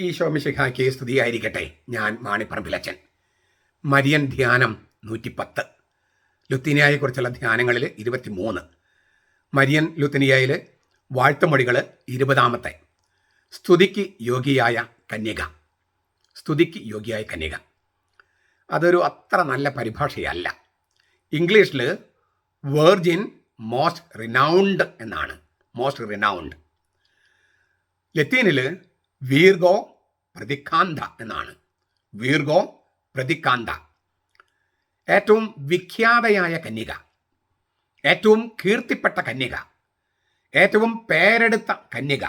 ഈശോ മിശിഹായ്ക്ക് സ്തുതിയായിരിക്കട്ടെ. ഞാൻ മാണിപ്പറമ്പിലച്ചൻ മരിയൻ ധ്യാനം നൂറ്റിപ്പത്ത്. ലുത്തിനിയായെക്കുറിച്ചുള്ള ധ്യാനങ്ങളിൽ ഇരുപത്തിമൂന്ന്. മരിയൻ ലുത്തിനിയായിൽ വാഴ്ത്തുമൊഴികൾ ഇരുപതാമത്തെ. സ്തുതിക്ക് യോഗിയായ കന്യക. സ്തുതിക്ക് യോഗിയായ കന്യക. അതൊരു അത്ര നല്ല പരിഭാഷയല്ല. ഇംഗ്ലീഷിൽ വേർജിൻ മോസ്റ്റ് റിനൗണ്ട് എന്നാണ്. Most renowned. ലത്തീനിൽ വീർഗോ പ്രതികാന്ത എന്നാണ്. വീർഗോ പ്രതികാന്ത. ഏറ്റവും വിഖ്യാതയായ കന്യക. ഏറ്റവും കീർത്തിപ്പെട്ട കന്യക. ഏറ്റവും പേരെടുത്ത കന്യക.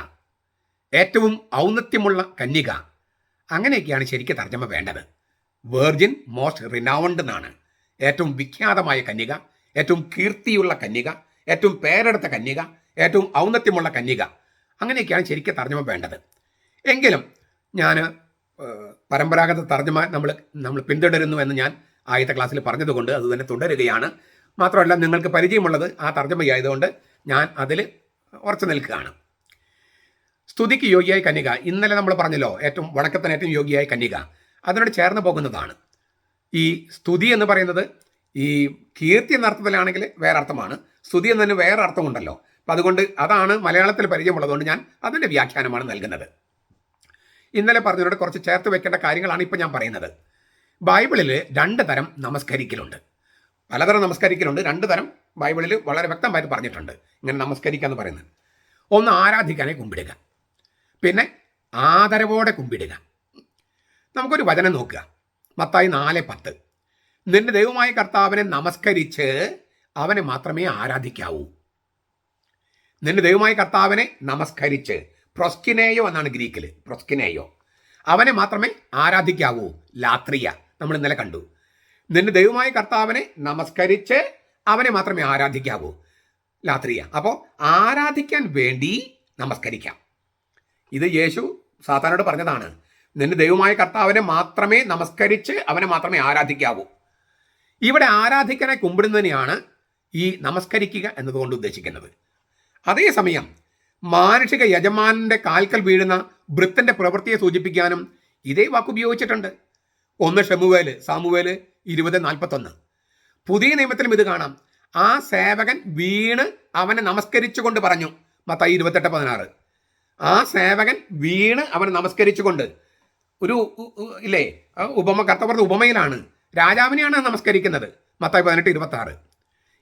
ഏറ്റവും ഔന്നത്യമുള്ള കന്യക. അങ്ങനെയൊക്കെയാണ് ശരിക്കും തർജമ വേണ്ടത്. വേർജിൻ മോസ്റ്റ് റിനൗണ്ട് എന്നാണ്. ഏറ്റവും വിഖ്യാതമായ കന്യക ഏറ്റവും കീർത്തിയുള്ള കന്യക ഏറ്റവും പേരെടുത്ത കന്യക ഏറ്റവും ഔന്നത്യമുള്ള കന്യക. അങ്ങനെയൊക്കെയാണ് ശരിക്കും തർജമ വേണ്ടത്. എങ്കിലും ഞാൻ പരമ്പരാഗത തർജമ നമ്മൾ നമ്മൾ പിന്തുടരുന്നു എന്ന് ഞാൻ ആദ്യത്തെ ക്ലാസ്സിൽ പറഞ്ഞതുകൊണ്ട് അത് തന്നെ തുടരുകയാണ്. മാത്രമല്ല നിങ്ങൾക്ക് പരിചയമുള്ളത് ആ തർജമയായതുകൊണ്ട് ഞാൻ അതിൽ ഉറച്ചു നിൽക്കുകയാണ്. സ്തുതിക്ക് യോഗിയായ കന്യക. ഇന്നലെ നമ്മൾ പറഞ്ഞല്ലോ ഏറ്റവും വടക്കത്തിന് ഏറ്റവും യോഗിയായ കന്യക. അതിനോട് ചേർന്ന് പോകുന്നതാണ്. ഈ സ്തുതി എന്ന് പറയുന്നത് ഈ കീർത്തി എന്ന അർത്ഥത്തിലാണെങ്കിൽ വേറെ അർത്ഥമാണ്. സ്തുതി എന്നതിന് വേറെ അർത്ഥമുണ്ടല്ലോ. അപ്പം അതുകൊണ്ട് അതാണ് മലയാളത്തിൽ പരിചയമുള്ളതുകൊണ്ട് ഞാൻ അതിന്റെ വ്യാഖ്യാനമാണ് നൽകുന്നത്. ഇന്നലെ പറഞ്ഞതിനോട് കുറച്ച് ചേർത്ത് വെക്കേണ്ട കാര്യങ്ങളാണ് ഇപ്പോൾ ഞാൻ പറയുന്നത്. ബൈബിളിൽ രണ്ട് തരം നമസ്കരിക്കലുണ്ട്. പലതരം നമസ്കരിക്കലുണ്ട്. രണ്ട് തരം ബൈബിളിൽ വളരെ വ്യക്തമായിട്ട് പറഞ്ഞിട്ടുണ്ട്. ഇങ്ങനെ നമസ്കരിക്കുക എന്ന് പറയുന്നത്. ഒന്ന് ആരാധിക്കാനെ കുമ്പിടുക. പിന്നെ ആദരവോടെ കുമ്പിടുക. നമുക്കൊരു വചനം നോക്കുക. മത്തായി നാല് പത്ത്. നിന്റെ ദൈവമായ കർത്താവിനെ നമസ്കരിച്ച് അവനെ മാത്രമേ ആരാധിക്കാവൂ. നിന്റെ ദൈവമായ കർത്താവിനെ നമസ്കരിച്ച് പ്രൊസ്കിനേയോ എന്നാണ് ഗ്രീക്കിൽ പ്രൊസ്കിനേയോ. അവനെ മാത്രമേ ആരാധിക്കാവൂ. ലാത്രിയ. നമ്മൾ ഇന്നലെ കണ്ടു. നിന്റെ ദൈവമായ കർത്താവിനെ നമസ്കരിച്ച് അവനെ മാത്രമേ ആരാധിക്കാവൂ. ലാത്രിയ. അപ്പോൾ ആരാധിക്കാൻ വേണ്ടി നമസ്കരിക്കാം. ഇത് യേശു സാത്താനോട് പറഞ്ഞതാണ്. നിന്റെ ദൈവമായ കർത്താവിനെ മാത്രമേ നമസ്കരിച്ച് അവനെ മാത്രമേ ആരാധിക്കാവൂ. ഇവിടെ ആരാധിക്കനെ കുമ്പിടുന്നതിനെയാണ് ഈ നമസ്കരിക്കുക എന്നതുകൊണ്ട് ഉദ്ദേശിക്കുന്നത്. അതേസമയം മാനുഷിക യജമാനന്റെ കാൽക്കൽ വീഴുന്ന വൃത്തന്റെ പ്രവൃത്തിയെ സൂചിപ്പിക്കാനും ഇതേ വാക്ക് ഉപയോഗിച്ചിട്ടുണ്ട് ഒന്ന് ഷമുവേൽ സാമുവേൽ ഇരുപത് നാൽപ്പത്തൊന്ന്. പുതിയ നിയമത്തിലും ഇത് കാണാം. ആ സേവകൻ വീണ് അവനെ നമസ്കരിച്ചുകൊണ്ട് പറഞ്ഞു. മത്തായി ഇരുപത്തെട്ട് പതിനാറ്. ആ സേവകൻ വീണ് അവനെ നമസ്കരിച്ചുകൊണ്ട് ഒരു ഇല്ലേ? ഉപമ കർത്തവരുടെ ഉപമയിലാണ്. രാജാവിനെയാണ് നമസ്കരിക്കുന്നത്. മത്തായി പതിനെട്ട് ഇരുപത്തി ആറ്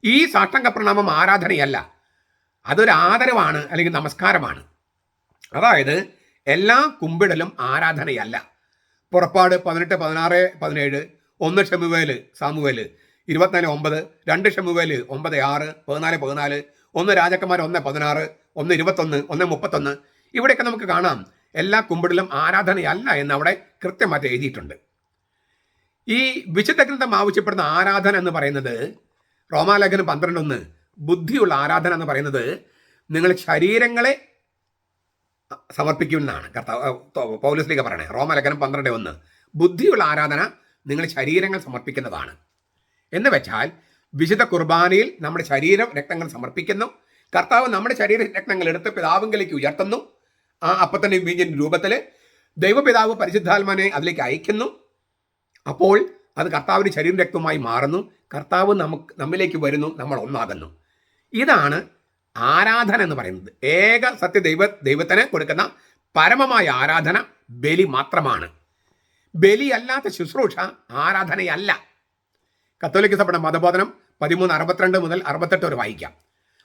ഈ സാഷ്ടംഗ പ്രണാമം ആരാധനയല്ല. അതൊരു ആദരവാണ് അല്ലെങ്കിൽ നമസ്കാരമാണ്. അതായത് എല്ലാ കുമ്പിടലും ആരാധനയല്ല. പുറപ്പാട് പതിനെട്ട് പതിനാറ് പതിനേഴ് ഒന്ന് ഷമുവേൽ സാമുവേൽ ഇരുപത്തിനാല് ഒമ്പത് രണ്ട് ഷമുവേൽ ഒമ്പത് ആറ് പതിനാല് പതിനാല് ഒന്ന് രാജക്കന്മാർ ഒന്ന് പതിനാറ് ഒന്ന് ഇരുപത്തൊന്ന് ഒന്ന് മുപ്പത്തൊന്ന്. ഇവിടെയൊക്കെ നമുക്ക് കാണാം എല്ലാ കുമ്പിടിലും ആരാധനയല്ല എന്ന് അവിടെ കൃത്യമായിട്ട് എഴുതിയിട്ടുണ്ട്. ഈ വിശുദ്ധ ഗ്രന്ഥം ആവശ്യപ്പെടുന്ന ആരാധന എന്ന് പറയുന്നത് റോമാലേഖനം പന്ത്രണ്ടൊന്ന് ബുദ്ധിയുള്ള ആരാധന എന്ന് പറയുന്നത് നിങ്ങൾ ശരീരങ്ങളെ സമർപ്പിക്കുമെന്നാണ് കർത്താവ് പൗലസ്ലിക പറയണേ റോമലേഖനം പന്ത്രണ്ട് ഒന്ന്. ബുദ്ധിയുള്ള ആരാധന നിങ്ങൾ ശരീരങ്ങൾ സമർപ്പിക്കുന്നതാണ്. എന്ന് വെച്ചാൽ വിശുദ്ധ കുർബാനയിൽ നമ്മുടെ ശരീരം രക്തങ്ങൾ സമർപ്പിക്കുന്നു. കർത്താവ് നമ്മുടെ ശരീര രക്തങ്ങൾ എടുത്ത് പിതാവിലേക്ക് ഉയർത്തുന്നു. ആ അപ്പത്തന്നെ വീഞ്ഞിന്റെ രൂപത്തിൽ ദൈവപിതാവ് പരിശുദ്ധാത്മാനെ അതിലേക്ക് അയക്കുന്നു. അപ്പോൾ അത് കർത്താവിന്റെ ശരീരം രക്തവുമായി മാറുന്നു. കർത്താവ് നമുക്ക് നമ്മിലേക്ക് വരുന്നു നമ്മൾ ഒന്നാകുന്നു. ഇതാണ് ആരാധന എന്ന് പറയുന്നത്. ഏക സത്യ ദൈവ ദൈവത്തിന് കൊടുക്കുന്ന പരമമായ ആരാധന ബലി മാത്രമാണ്. ബലിയല്ലാത്ത ശുശ്രൂഷ ആരാധനയല്ല. കത്തോലിക്ക സഭയുടെ മതബോധനം പതിമൂന്ന് അറുപത്തിരണ്ട് മുതൽ അറുപത്തെട്ട് വരെ വായിക്കാം.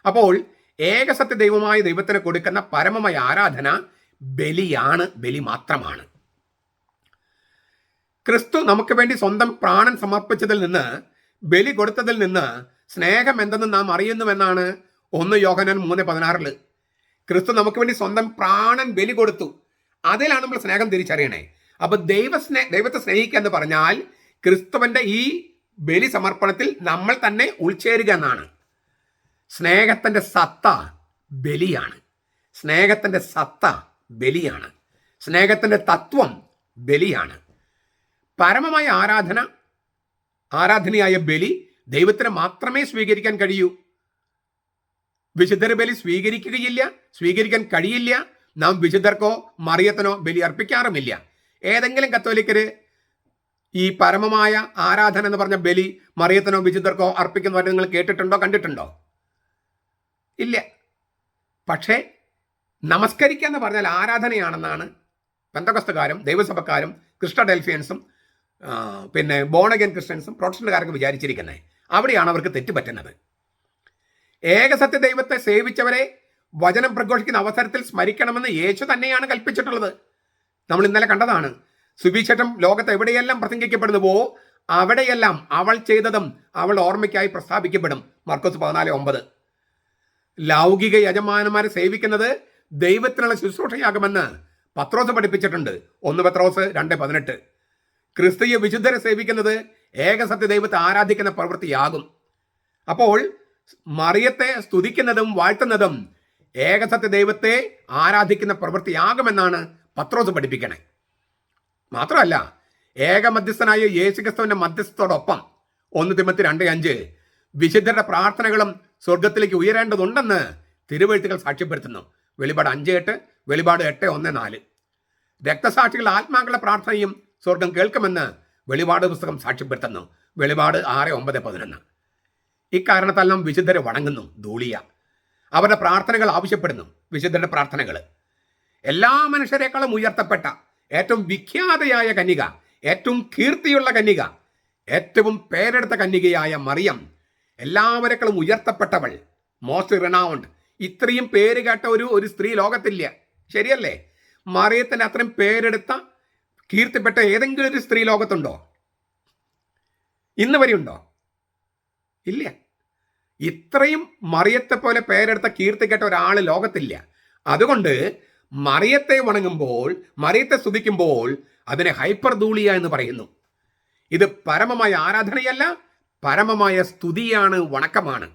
അപ്പോൾ ഏകസത്യ ദൈവമായ ദൈവത്തിന് കൊടുക്കുന്ന പരമമായ ആരാധന ബലിയാണ് ബലി മാത്രമാണ്. ക്രിസ്തു നമുക്ക് വേണ്ടി സ്വന്തം പ്രാണൻ സമർപ്പിച്ചതിൽ നിന്ന് ബലി കൊടുത്തതിൽ നിന്ന് സ്നേഹം എന്തെന്ന് നാം അറിയുന്നുവെന്നാണ് ഒന്ന് യോഹനൻ മൂന്ന് പതിനാറിൽ. ക്രിസ്തു നമുക്ക് വേണ്ടി സ്വന്തം പ്രാണൻ ബലി കൊടുത്തു. അതിലാണ് നമ്മൾ സ്നേഹം തിരിച്ചറിയണേ. അപ്പൊ ദൈവ സ്നേ ദൈവത്തെ സ്നേഹിക്കുക എന്ന് പറഞ്ഞാൽ ക്രിസ്തുവന്റെ ഈ ബലി സമർപ്പണത്തിൽ നമ്മൾ തന്നെ ഉൾച്ചേരുക എന്നാണ്. സ്നേഹത്തിന്റെ സത്ത ബലിയാണ്. സ്നേഹത്തിന്റെ സത്ത ബലിയാണ്. സ്നേഹത്തിന്റെ തത്വം ബലിയാണ്. പരമമായ ആരാധന ആരാധനയായ ബലി ദൈവത്തിന് മാത്രമേ സ്വീകരിക്കാൻ കഴിയൂ. വിശുദ്ധർ ബലി സ്വീകരിക്കുകയില്ല സ്വീകരിക്കാൻ കഴിയില്ല. നാം വിശുദ്ധർക്കോ മറിയത്തിനോ ബലി അർപ്പിക്കാറുമില്ല. ഏതെങ്കിലും കത്തോലിക്കര് ഈ പരമമായ ആരാധന എന്ന് പറഞ്ഞ ബലി മറിയത്തിനോ വിശുദ്ധർക്കോ അർപ്പിക്കുന്നവരെ നിങ്ങൾ കേട്ടിട്ടുണ്ടോ കണ്ടിട്ടുണ്ടോ? ഇല്ല. പക്ഷേ നമസ്കരിക്കുക എന്ന് പറഞ്ഞാൽ ആരാധനയാണെന്നാണ് പെന്തകസ്തുകാരും ദൈവസഭക്കാരും ക്രിസ്റ്റ ഡെൽഫിയൻസും പിന്നെ ബോണഗൻ ക്രിസ്ത്യൻസും പ്രൊട്ടസ്റ്റന്റുകാരൊക്കെ വിചാരിച്ചിരിക്കുന്നത് അവിടെയാണ് അവർക്ക് തെറ്റുപറ്റുന്നത്. ഏകസത്യ ദൈവത്തെ സേവിച്ചവരെ വചനം പ്രഘോഷിക്കുന്ന അവസരത്തിൽ സ്മരിക്കണമെന്ന് യേശു തന്നെയാണ് കൽപ്പിച്ചിട്ടുള്ളത്. നമ്മൾ ഇന്നലെ കണ്ടതാണ്. സുവിശേഷം ലോകത്ത് എവിടെയെല്ലാം പ്രസംഗിക്കപ്പെടുന്നുവോ അവിടെയെല്ലാം അവൾ ചെയ്തതും അവൾ ഓർമ്മയ്ക്കായി പ്രസ്താവിക്കപ്പെടും. മർക്കോസ് പതിനാല് ഒമ്പത്. ലൗകിക യജമാനന്മാരെ സേവിക്കുന്നത് ദൈവത്തിനുള്ള ശുശ്രൂഷയാകുമെന്ന് പത്രോസ് പഠിപ്പിച്ചിട്ടുണ്ട്. ഒന്ന് പത്രോസ് രണ്ട് പതിനെട്ട്. ക്രിസ്തീയ വിശുദ്ധരെ സേവിക്കുന്നത് ഏകസത്യ ദൈവത്തെ ആരാധിക്കുന്ന പ്രവൃത്തിയാകും. അപ്പോൾ മറിയത്തെ സ്തുതിക്കുന്നതും വാഴ്ത്തുന്നതും ഏകസത്യ ദൈവത്തെ ആരാധിക്കുന്ന പ്രവൃത്തിയാകുമെന്നാണ് പത്രോസ് പഠിപ്പിക്കണേ. മാത്രമല്ല ഏക ഏകമധ്യസ്ഥനായ യേശുക്രിസ്തുവിന്റെ മധ്യസ്ഥത്തോടൊപ്പം ഒന്ന് തിമത്തി രണ്ട് അഞ്ച് വിശുദ്ധരുടെ പ്രാർത്ഥനകളും സ്വർഗത്തിലേക്ക് ഉയരേണ്ടതുണ്ടെന്ന് തിരുവഴുത്തുകൾ സാക്ഷ്യപ്പെടുത്തുന്നു. വെളിപാട് അഞ്ച് എട്ട് വെളിപാട് എട്ട് ഒന്ന് നാല്. രക്തസാക്ഷികളുടെ ആത്മാക്കളുടെ പ്രാർത്ഥനയും സ്വർഗം കേൾക്കുമെന്ന് വെളിപാട് പുസ്തകം സാക്ഷ്യപ്പെടുത്തുന്നു. വെളിപാട് ആറ് ഒമ്പത് പതിനൊന്ന്. ഇക്കാരണത്തെല്ലാം വിശുദ്ധരെ വണങ്ങുന്നു ധൂളിയ. അവരുടെ പ്രാർത്ഥനകൾ ആവശ്യപ്പെടുന്നു വിശുദ്ധരുടെ പ്രാർത്ഥനകൾ എല്ലാ മനുഷ്യരെക്കാളും ഉയർത്തപ്പെട്ട ഏറ്റവും വിഖ്യാതയായ കന്യക ഏറ്റവും കീർത്തിയുള്ള കന്യക ഏറ്റവും പേരെടുത്ത കന്യകയായ മറിയം എല്ലാവരെക്കാളും ഉയർത്തപ്പെട്ടവൾ മോസ്റ്റ് റിനൗണ്ട്. ഇത്രയും പേര് കേട്ട ഒരു ഒരു സ്ത്രീ ലോകത്തില്ല. ശരിയല്ലേ? മറിയത്തിന് അത്രയും പേരെടുത്ത കീർത്തിപ്പെട്ട ഏതെങ്കിലും ഒരു സ്ത്രീ ലോകത്തുണ്ടോ? ഇന്ന് വരെ ഉണ്ടോ? ഇല്ല. ഇത്രയും മറിയത്തെ പോലെ പേരെടുത്ത കീർത്തി കേട്ട ഒരാൾ ലോകത്തില്ല. അതുകൊണ്ട് മറിയത്തെ വണങ്ങുമ്പോൾ മറിയത്തെ സ്തുതിക്കുമ്പോൾ അതിനെ ഹൈപ്പർ ധൂളിയ എന്ന് പറയുന്നു. ഇത് പരമമായ ആരാധനയല്ല പരമമായ സ്തുതിയാണ് വണക്കമാണ്.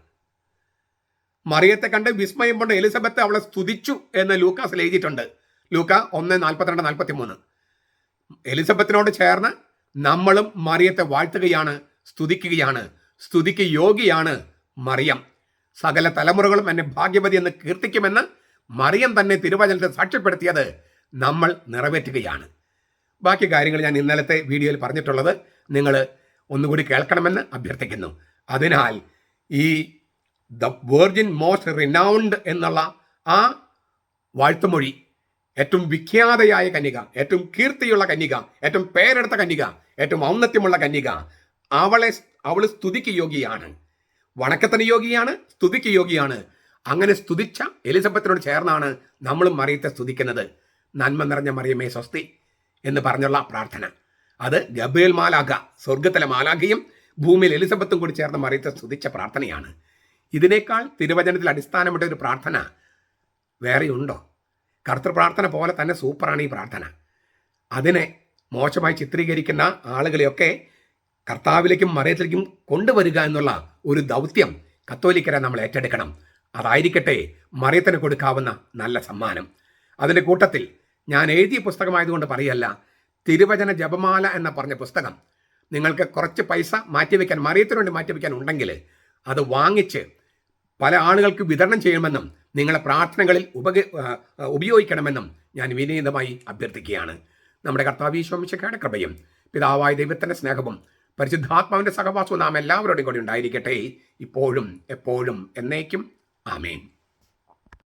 മറിയത്തെ കണ്ട് വിസ്മയം കൊണ്ട് എലിസബത്ത് അവളെ സ്തുതിച്ചു എന്ന് ലൂക്കാസ് എഴുതിയിട്ടുണ്ട്. ലൂക്ക ഒന്ന് നാൽപ്പത്തിരണ്ട് നാൽപ്പത്തി മൂന്ന് എലിസബത്തിനോട് ചേർന്ന് നമ്മളും മറിയത്തെ വാഴ്ത്തുകയാണ് സ്തുതിക്കുകയാണ് സ്തുതിക്ക് യോഗിയാണ് മറിയം. സകല തലമുറകളും എന്നെ ഭാഗ്യവതി എന്ന് കീർത്തിക്കുമെന്ന് മറിയം തന്നെ തിരുവചനത്തെ സാക്ഷ്യപ്പെടുത്തിയത് നമ്മൾ നിറവേറ്റുകയാണ്. ബാക്കി കാര്യങ്ങൾ ഞാൻ ഇന്നലത്തെ വീഡിയോയിൽ പറഞ്ഞിട്ടുള്ളത് നിങ്ങൾ ഒന്നുകൂടി കേൾക്കണമെന്ന് അഭ്യർത്ഥിക്കുന്നു. അതിനാൽ ഈ ദ വേർജിൻ മോസ്റ്റ് റിനൗണ്ട് എന്നുള്ള ആ വാഴ്ത്തുമൊഴി ഏറ്റവും വിഖ്യാതയായ കന്യക ഏറ്റവും കീർത്തിയുള്ള കന്യക ഏറ്റവും പേരെടുത്ത കന്യക ഏറ്റവും ഔന്നത്യമുള്ള കന്യക. അവളെ അവൾ സ്തുതിക്ക് യോഗിയാണ് വണക്കത്തിന് യോഗിയാണ് സ്തുതിക്ക് യോഗിയാണ് അങ്ങനെ സ്തുതിച്ച എലിസബത്തിനോട് ചേർന്നാണ് നമ്മളും മറിയത്തെ സ്തുതിക്കുന്നത്. നന്മ നിറഞ്ഞ മറിയമേ സ്വസ്തി എന്ന് പറഞ്ഞുള്ള പ്രാർത്ഥന. അത് ഗബ്രിയേൽ മാലാഖ സ്വർഗത്തിലെ മാലാഖയും ഭൂമിയിൽ എലിസബത്തും കൂടി ചേർന്ന് മറിയത്തെ സ്തുതിച്ച പ്രാർത്ഥനയാണ്. ഇതിനേക്കാൾ തിരുവചനത്തിൽ അടിസ്ഥാനമിട്ട ഒരു പ്രാർത്ഥന വേറെയുണ്ടോ? കർത്തൃ പ്രാർത്ഥന പോലെ തന്നെ സൂപ്പറാണ് ഈ പ്രാർത്ഥന. അതിനെ മോശമായി ചിത്രീകരിക്കുന്ന ആളുകളെയൊക്കെ കർത്താവിലേക്കും മറിയത്തിലേക്കും കൊണ്ടുവരിക എന്നുള്ള ഒരു ദൗത്യം കത്തോലിക്കരെ നമ്മൾ ഏറ്റെടുക്കണം. അതായിരിക്കട്ടെ മറിയത്തിന് കൊടുക്കാവുന്ന നല്ല സമ്മാനം. അതിന്റെ കൂട്ടത്തിൽ ഞാൻ എഴുതിയ പുസ്തകമായതുകൊണ്ട് പറയല്ല തിരുവചന ജപമാല എന്ന പറഞ്ഞ പുസ്തകം. നിങ്ങൾക്ക് കുറച്ച് പൈസ മാറ്റിവെക്കാൻ മറിയത്തിനുവേണ്ടി മാറ്റിവെക്കാൻ ഉണ്ടെങ്കിൽ അത് വാങ്ങിച്ച് പല ആളുകൾക്ക് വിതരണം ചെയ്യണമെന്നും നിങ്ങളെ പ്രാർത്ഥനകളിൽ ഉപക ഉപയോഗിക്കണമെന്നും ഞാൻ വിനീതമായി അഭ്യർത്ഥിക്കുകയാണ്. നമ്മുടെ കർത്താവീശ്വമിശക്കയുടെ കൃപയും പിതാവായ ദൈവത്തിന്റെ സ്നേഹവും പരിശുദ്ധാത്മാവിന്റെ സഹവാസവും നാം എല്ലാവരോടും കൂടി ഉണ്ടായിരിക്കട്ടെ. ഇപ്പോഴും എപ്പോഴും എന്നേക്കും. ആമേൻ.